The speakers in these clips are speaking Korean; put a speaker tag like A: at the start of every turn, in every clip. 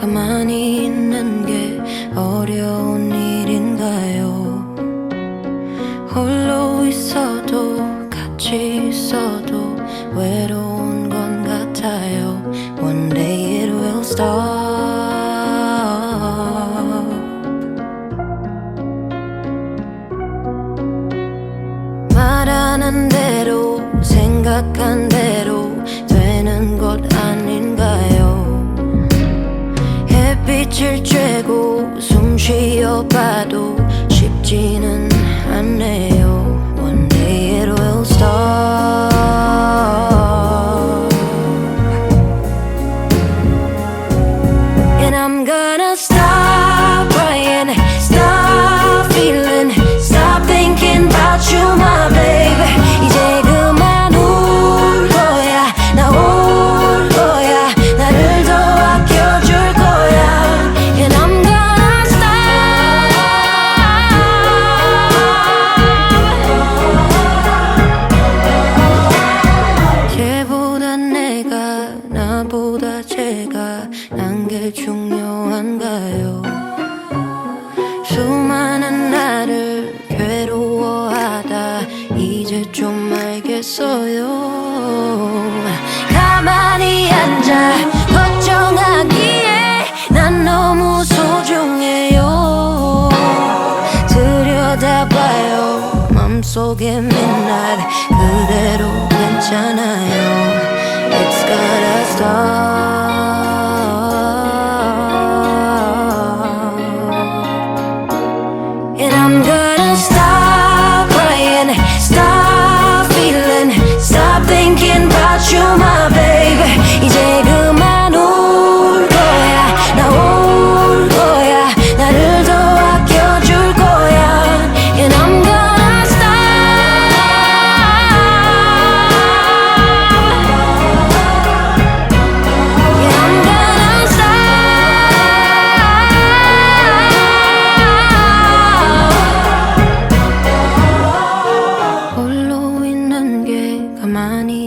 A: 가만히 있는 게 어려운 일인가요? 홀로 있어도 같이 있어도 외로운 건 같아요. One day it will stop. 말하는 대로 생각한 대로 햇빛을 쬐고 숨 쉬어봐도 쉽지는 않네요. One day it will stop. And I'm gonna stop 제가 난 게 중요한가요? 수많은 나를 괴로워하다 이제 좀 알겠어요. 가만히 앉아 걱정하기에 난 너무 소중해요. 들여다봐요 맘속에 midnight 그대로 괜찮아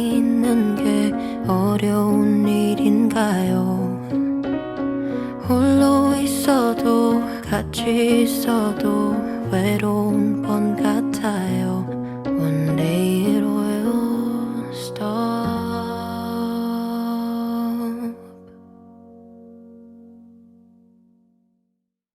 A: 있는 게 어려운 일인가요? 홀로 있어도 같이 있어도 외로운 건 같아요.